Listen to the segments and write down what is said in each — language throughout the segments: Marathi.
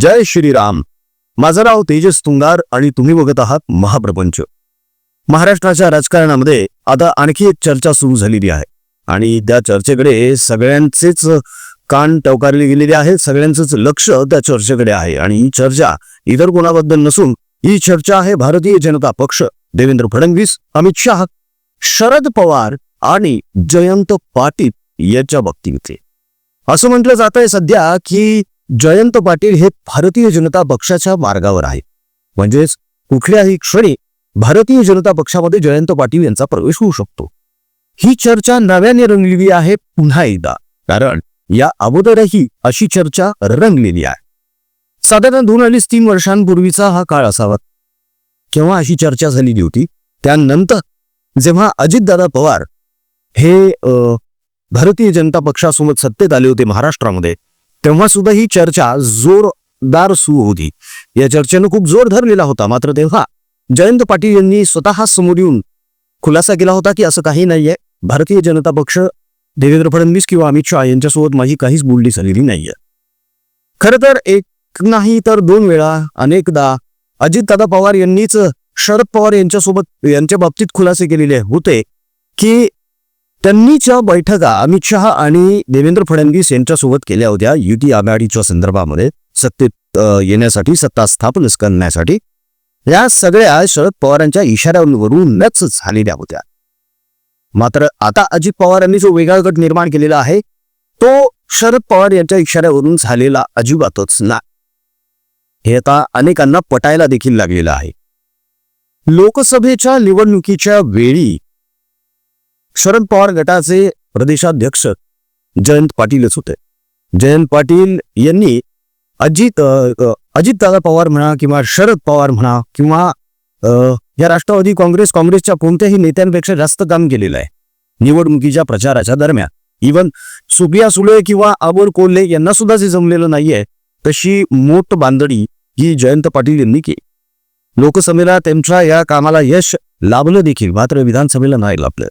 जय श्रीराम. माझं नाव तेजस तुंगार आणि तुम्ही बघत आहात महाप्रपंच. महाराष्ट्राच्या राजकारणामध्ये आता आणखी एक चर्चा सुरू झालेली आहे. आणि त्या चर्चेकडे सगळ्यांचेच कान टवकारले गेलेले आहेत सगळ्यांचंच लक्ष त्या चर्चेकडे आहे. आणि ही चर्चा इतर कोणाबद्दल नसून ही चर्चा आहे भारतीय जनता पक्ष. देवेंद्र फडणवीस अमित शहा शरद पवार आणि जयंत पाटील यांच्या बाबतीतले असं म्हटलं जात आहे सध्या की जयंत पाटील हे भारतीय जनता पक्षाच्या मार्गावर आहे म्हणजेच कुठल्याही क्षणी भारतीय जनता पक्षामध्ये जयंत पाटील यांचा प्रवेश होऊ शकतो. ही चर्चा नव्याने रंगलेली आहे पुन्हा एकदा. कारण या अगोदरही अशी चर्चा रंगलेली आहे. साधारण दोन अडीच तीन वर्षांपूर्वीचा हा काळ असावा. केव्हा अशी चर्चा झालेली होती? त्यानंतर जेव्हा अजितदादा पवार हे भारतीय जनता पक्षासोबत सत्तेत आले होते महाराष्ट्रामध्ये तेव्हा सुद्धा ही चर्चा जोरदार सुरू होती. या चर्चेनं खूप जोर धरलेला होता. मात्र तेव्हा जयंत पाटील यांनी स्वतः समोर येऊन खुलासा केला होता की असं काही नाहीये. भारतीय जनता पक्ष देवेंद्र फडणवीस किंवा अमित शहा यांच्यासोबत माझी काहीच बोलणी झालेली नाहीये. खरं तर एक नाही तर दोन वेळा अनेकदा अजितदादा पवार यांनीच शरद पवार यांच्यासोबत यांच्या बाबतीत खुलासे केलेले होते की त्यांनीच्या बैठका अमित शहा आणि देवेंद्र फडणवीस यांच्यासोबत केल्या होत्या. युती आघाडीच्या संदर्भामध्ये सत्तेत येण्यासाठी सत्ता स्थापन करण्यासाठी. या सगळ्या शरद पवारांच्या इशाऱ्यावरूनच झालेल्या होत्या. मात्र आता अजित पवार यांनी जो वेगळा गट निर्माण केलेला आहे तो शरद पवार यांच्या इशाऱ्यावरून झालेला अजिबातच ना हे आता अनेकांना पटायला देखील लागलेलं आहे. लोकसभेच्या निवडणुकीच्या वेळी शरद पवार गटाचे प्रदेशाध्यक्ष जयंत पाटीलच होते. जयंत पाटील यांनी अजित अजितदादा पवार म्हणा किंवा शरद पवार म्हणा किंवा या राष्ट्रवादी काँग्रेस काँग्रेसच्या कोणत्याही नेत्यांपेक्षा जास्त काम केलेलं आहे. निवडणुकीच्या प्रचाराच्या दरम्यान. इवन सुप्रिया सुळे किंवा अमोल कोल्हे यांना सुद्धा जे जमलेलं नाहीये तशी मोठ बांधणी ही जयंत पाटील यांनी केली. लोकसभेला त्यांच्या या कामाला यश लाभलं देखील मात्र विधानसभेला नाही लाभलं.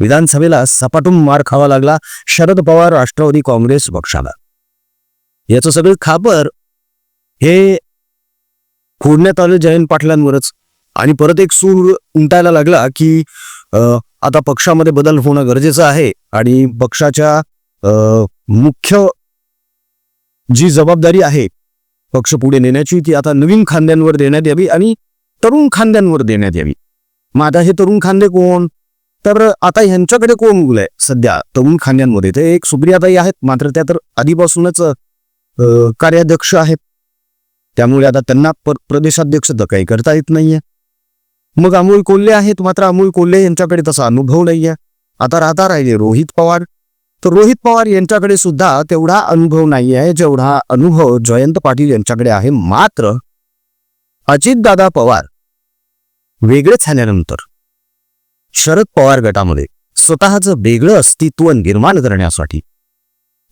विधानसभेला सपाटून मार खावा लागला शरद पवार राष्ट्रवादी काँग्रेस पक्षाला. याचं सगळं खापर हे फोडण्यात आलं जयंत पाटलांवरच. आणि परत एक सूर उमटायला लागला की आता पक्षामध्ये बदल होणं गरजेचं आहे आणि पक्षाच्या मुख्य जी जबाबदारी आहे पक्ष पुढे नेण्याची ती आता नवीन खांद्यांवर देण्यात यावी आणि तरुण खांद्यांवर देण्यात यावी. मग आता हे तरुण खांदे कोण? तर आता ह्यांच्याकडे कोण मुलं आहे सध्या? तरुण खांद्यांमध्ये ते एक सुप्रियाताई आहेत मात्र त्या तर आधीपासूनच कार्याध्यक्ष आहेत. त्यामुळे आता त्यांना प्रदेशाध्यक्ष तर काही करता येत नाहीये. मग अमोल कोल्हे आहेत मात्र अमोल कोल्हे यांच्याकडे तसा अनुभव नाहीये. आता राहता राहिले रोहित पवार. तर रोहित पवार यांच्याकडे सुद्धा तेवढा अनुभव नाही आहे जेवढा अनुभव जयंत पाटील यांच्याकडे आहे. मात्र अजितदादा पवार वेगळेच झाल्यानंतर शरद पवार गटामध्ये स्वतःचं वेगळं अस्तित्व निर्माण करण्यासाठी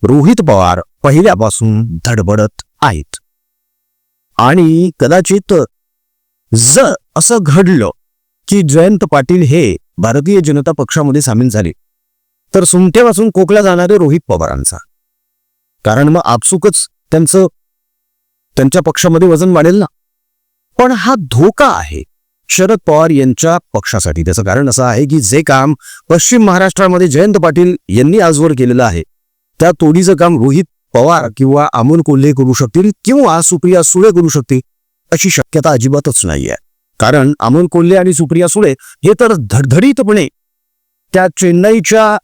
रोहित पवार पहिल्यापासून धडबडत आहेत. आणि कदाचित जर असं घडलं की जयंत पाटील हे भारतीय जनता पक्षामध्ये सामील झाले तर सुमठेपासून कोकला जाणारे रोहित पवारांचा. कारण मग आपसुकच त्यांचं त्यांच्या पक्षामध्ये वजन वाढेल ना. पण हा धोका आहे. शरद पवार यांच्या पक्षासाठी. त्याचं कारण असं आहे की जे काम पश्चिम महाराष्ट्रामध्ये जयंत पाटील यांनी आजवर केलेलं आहे त्या तोडीचं काम रोहित पवार किंवा अमोल कोल्हे करू शकतील किंवा सुप्रिया सुळे करू शकतील अशी शक्यता अजिबातच नाहीये कारण अमोल कोल्हे आणि सुप्रिया सुळे हे तर धडधडीतपणे त्या चेन्नईच्या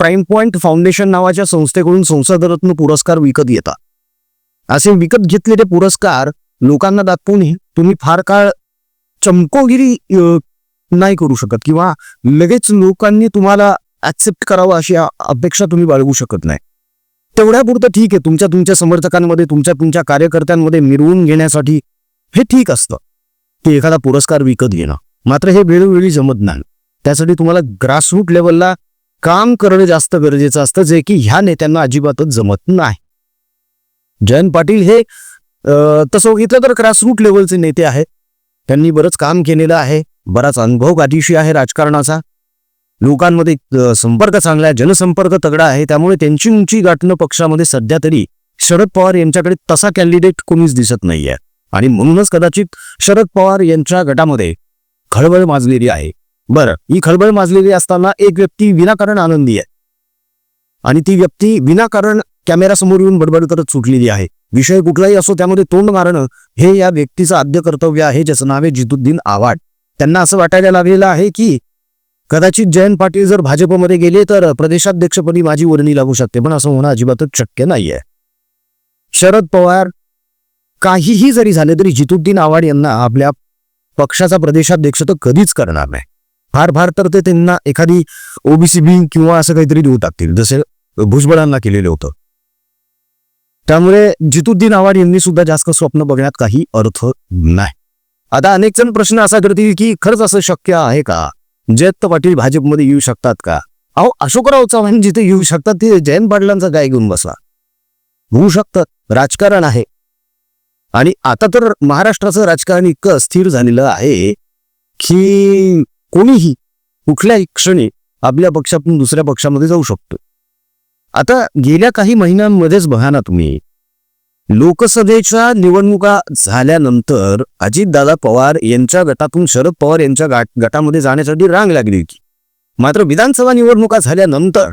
प्राईम पॉइंट फाउंडेशन नावाच्या संस्थेकडून संसदरत्न पुरस्कार विकत येतात असे विकत घेतलेले पुरस्कार लोकांना दाखवून तुम्ही फार काळ चमकोगिरी नाही करू शकत किंवा लगेच लोकांनी तुम्हाला ऍक्सेप्ट करावं अशी अपेक्षा तुम्ही बाळगू शकत नाही. तेवढ्यापुरतं ठीक आहे तुमच्या तुमच्या समर्थकांमध्ये तुमच्या तुमच्या कार्यकर्त्यांमध्ये मिरवून घेण्यासाठी हे ठीक असतं. ते एखादा पुरस्कार विकत घेणं. मात्र हे वेळोवेळी जमत नाही. त्यासाठी तुम्हाला ग्रासरूट लेवलला काम करणं जास्त गरजेचं असतं जे की ह्या नेत्यांना अजिबातच जमत नाही. जयंत पाटील हे तसं बघितलं तर ग्रासरूट लेवलचे नेते आहेत. त्यांनी बरंच काम केलेलं आहे. बराच अनुभव गाठीशी आहे राजकारणाचा. लोकांमध्ये संपर्क चांगला आहे जनसंपर्क तगडा आहे त्यामुळे त्यांची उंची गाठणं पक्षामध्ये सध्या तरी शरद पवार यांच्याकडे तसा कॅन्डिडेट कोणीच दिसत नाहीये. आणि म्हणूनच कदाचित शरद पवार यांच्या गटामध्ये खळबळ माजलेली आहे. बरं ही खळबळ माजलेली असताना एक व्यक्ती विनाकारण आनंदी आहे. आणि ती व्यक्ती विनाकारण कॅमेरासमोर येऊन बडबड करत सुटलेली आहे. विषय कुठलाही असो त्यामध्ये तोंड मारणं हे या व्यक्तीचं आद्य कर्तव्य आहे ज्याचं नाव आहे जितुद्दीन आव्हाड. त्यांना असं वाटायला लागलेलं आहे की कदाचित जयंत पाटील जर भाजपमध्ये गेले तर प्रदेशाध्यक्षपदी माझी वर्णी लागू शकते पण असं होणं अजिबातच शक्य नाहीये. शरद पवार काहीही जरी झाले तरी जितुद्दीन आव्हाड यांना आपल्या पक्षाचा प्रदेशाध्यक्ष तर कधीच करणार नाही. फार फार तर ते त्यांना एखादी ओबीसी बिंग किंवा असं काहीतरी देऊ टाकतील जसे भुजबळांना केलेलं होतं. त्यामुळे जितुद्दीन आव्हाड यांनी सुद्धा जास्त स्वप्न बघण्यात काही अर्थ नाही. आता अनेक जण प्रश्न असा करतील की खरंच असं शक्य आहे का? जयंत पाटील भाजपमध्ये येऊ शकतात का? अहो अशोकराव चव्हाण जिथे येऊ शकतात ते जयंत पाटलांचा काय घेऊन बसा होऊ शकतात राजकारण आहे. आणि आता तर महाराष्ट्राचं राजकारण इतकं अस्थिर झालेलं आहे की कोणीही कुठल्याही क्षणी आपल्या पक्षातून दुसऱ्या पक्षामध्ये जाऊ शकतो. आता गेल्या काही महिन्यांमध्येच बघा ना तुम्ही. लोकसभेच्या निवडणुका झाल्यानंतर अजितदादा पवार यांच्या गटातून शरद पवार यांच्या गाट गटामध्ये जाण्यासाठी रांग लागली होती. मात्र विधानसभा निवडणुका झाल्यानंतर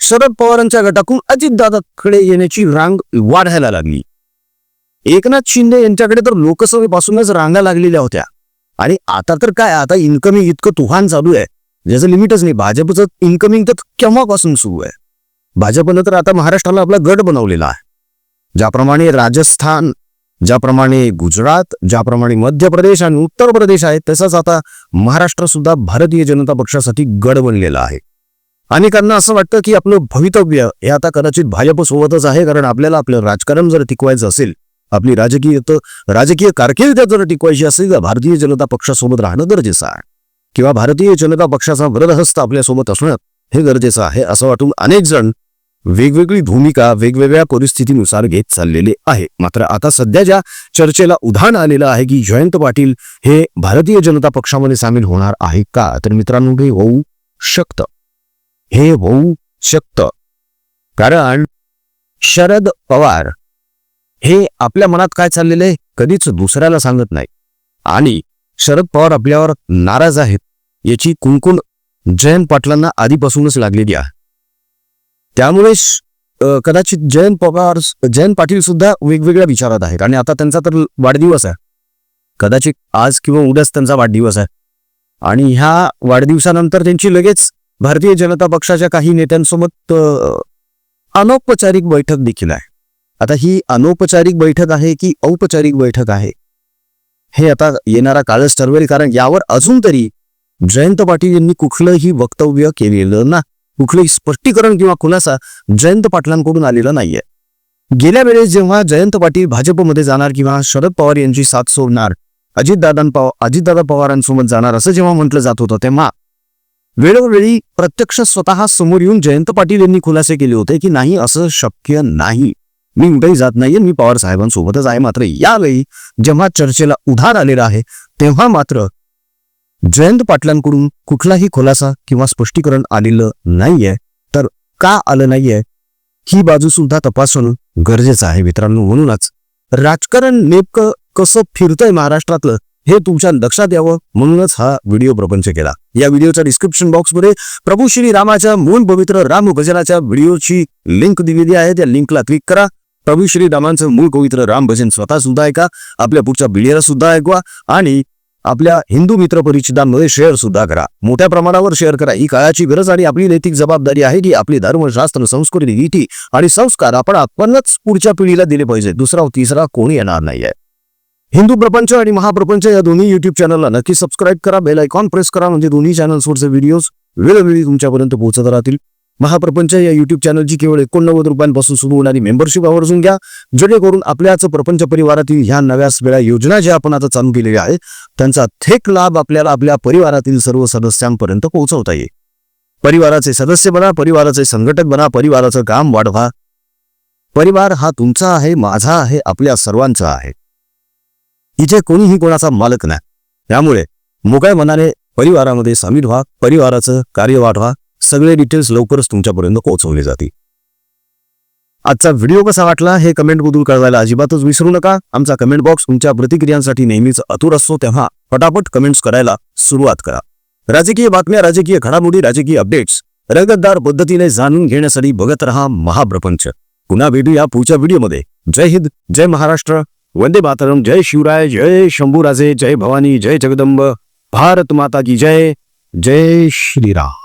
शरद पवारांच्या गटातून अजितदादाकडे येण्याची रांग वाढायला लागली. एकनाथ शिंदे यांच्याकडे तर लोकसभेपासूनच रांगा लागलेल्या होत्या. आणि आता तर काय आता इन्कमिंग इतकं तुफान चालू आहे. ज्याचं लिमिटच नाही भाजपचं इन्कमिंग तर केव्हापासून सुरू आहे? भाजपनं तर आता महाराष्ट्राला आपला गट बनवलेला आहे. ज्याप्रमाणे राजस्थान ज्याप्रमाणे गुजरात ज्याप्रमाणे मध्य प्रदेश आणि उत्तर प्रदेश आहे तसंच आता महाराष्ट्र सुद्धा भारतीय जनता पक्षासाठी गड बनलेला आहे. अनेकांना असं वाटतं की आपलं भवितव्य हे आता कदाचित भाजपसोबतच आहे कारण आपल्याला आपलं राजकारण जर टिकवायचं असेल आपली राजकीय राजकीय कारकीर्द जर टिकवायची असेल तर भारतीय जनता पक्षासोबत राहणं गरजेचं आहे. किंवा भारतीय जनता पक्षाचा वरदहस्त आपल्यासोबत असणं हे गरजेचं आहे असं वाटून अनेक जण वेगवेगळी भूमिका वेगवेगळ्या परिस्थितीनुसार घेत चाललेले आहे. मात्र आता सध्या ज्या चर्चेला उधाण आलेलं आहे की जयंत पाटील हे भारतीय जनता पक्षामध्ये सामील होणार आहे का? तर मित्रांनो हे होऊ शकतं. हे होऊ शकतं. कारण शरद पवार हे आपल्या मनात काय चाललेलं आहे? कधीच दुसऱ्याला सांगत नाही. आणि शरद पवार आपल्यावर नाराज आहेत. याची कुणकुण जयंत पाटलांना आधीपासूनच लागलेली आहे. त्यामुळे कदाचित जयंत पवार जयंत पाटील सुद्धा वेगवेगळ्या विचारात आहेत. आणि आता त्यांचा तर वाढदिवस आहे. कदाचित आज किंवा उद्याच त्यांचा वाढदिवस आहे. आणि ह्या वाढदिवसानंतर त्यांची लगेच भारतीय जनता पक्षाच्या काही नेत्यांसोबत अनौपचारिक बैठक देखील आहे. आता ही अनौपचारिक बैठक आहे की औपचारिक बैठक आहे? हे आता येणारा काळच ठरवेल कारण यावर अजून तरी जयंत पाटील यांनी कुठलंही वक्तव्य केलेलं ना कुठलंही स्पष्टीकरण किंवा खुलासा जयंत पाटलांकडून आलेला नाहीये. गेल्या वेळेस जेव्हा जयंत पाटील भाजपमध्ये जाणार किंवा शरद पवार यांची साथ सोडणार अजितदादां पवार अजितदादा पवारांसोबत जाणार असं जेव्हा म्हटलं जात होतं तेव्हा वेळोवेळी प्रत्यक्ष स्वतः समोर येऊन जयंत पाटील यांनी खुलासे केले होते की नाही असं शक्य नाही. मी कुठेही जात नाहीये मी पवार साहेबांसोबतच आहे. मात्र यावेळी जेव्हा चर्चेला उधार आलेला आहे तेव्हा मात्र जयंत पाटलांकडून कुठलाही खुलासा किंवा स्पष्टीकरण आलेलं नाहीये तर का आलं नाहीये? ही बाजू सुद्धा तपासणं गरजेचं आहे मित्रांनो. म्हणूनच राजकारण नेमकं कसं फिरतंय महाराष्ट्रातलं हे तुमच्या लक्षात यावं म्हणूनच हा व्हिडिओ प्रपंच केला. या व्हिडिओच्या डिस्क्रिप्शन बॉक्समध्ये प्रभू श्री रामाच्या मूळ पवित्र राम भजनाच्या व्हिडिओची लिंक दिलेली आहे. त्या लिंकला क्लिक करा. प्रभू श्री रामांचं मूळ पवित्र राम भजन स्वतः सुद्धा ऐका. आपल्या पुढच्या व्हिडिओला सुद्धा ऐकवा. आणि आपल्या हिंदू मित्र परिचितांमध्ये शेअर सुद्धा करा. मोठ्या प्रमाणावर शेअर करा. ही काळाची गरज आणि आपली नैतिक जबाबदारी आहे की आपली धर्मशास्त्र संस्कृती नीती आणि संस्कार आपण आपणच पुढच्या पिढीला दिले पाहिजे. दुसरा तिसरा कोणी येणार नाहीये. हिंदू प्रपंच आणि महाप्रपंच या दोन्ही युट्यूब चॅनलला नक्की सबस्क्राईब करा. बेल आयकॉन प्रेस करा. म्हणजे दोन्ही चॅनल्सवरचे व्हिडिओज वेळोवेळी तुमच्यापर्यंत पोहोचत राहतील. महाप्रपंच या युट्यूब चॅनलची केवळ एकोणनव्वद रुपयांपासून सुरू होणारी मेंबरशिप आवर्जून घ्या. जेणेकरून आपल्याच प्रपंच परिवारातील ह्या नव्या वेळा योजना ज्या आपण आता चालू केलेल्या आहेत त्यांचा थेट लाभ आपल्याला आपल्या परिवारातील सर्व सदस्यांपर्यंत पोहोचवता येईल. परिवाराचे सदस्य बना परिवाराचे संघटक बना परिवाराचं काम वाढवा. परिवार हा तुमचा आहे माझा आहे आपल्या सर्वांचा आहे. इथे कोणीही कोणाचा मालक नाही. त्यामुळे मोकळ्या मनाने परिवारामध्ये सामील व्हा परिवाराचं कार्य वाढवा. सगळे डिटेल्स लवकरच तुमच्यापर्यंत पोहोचवले जातील. आजचा व्हिडिओ कसा वाटला हे कमेंट बदल कळवायला अजिबातच विसरू नका. आमचा कमेंट बॉक्स तुमच्या प्रतिक्रियांसाठी नेहमीच अतुर असतो तेव्हा पटापट कमेंट्स करायला सुरुवात करा. राजकीय बातम्या राजकीय घडामोडी राजकीय अपडेट्स रगतदार पद्धतीने जाणून घेण्यासाठी बघत रहा महाप्रपंच. पुन्हा भेटूया पुढच्या व्हिडिओमध्ये जय हिंद जय महाराष्ट्र. वंदे मातरम. जय शिवराय जय शंभूराजे जय भवानी जय जगदंब. भारत माता की जय. जय श्रीराम.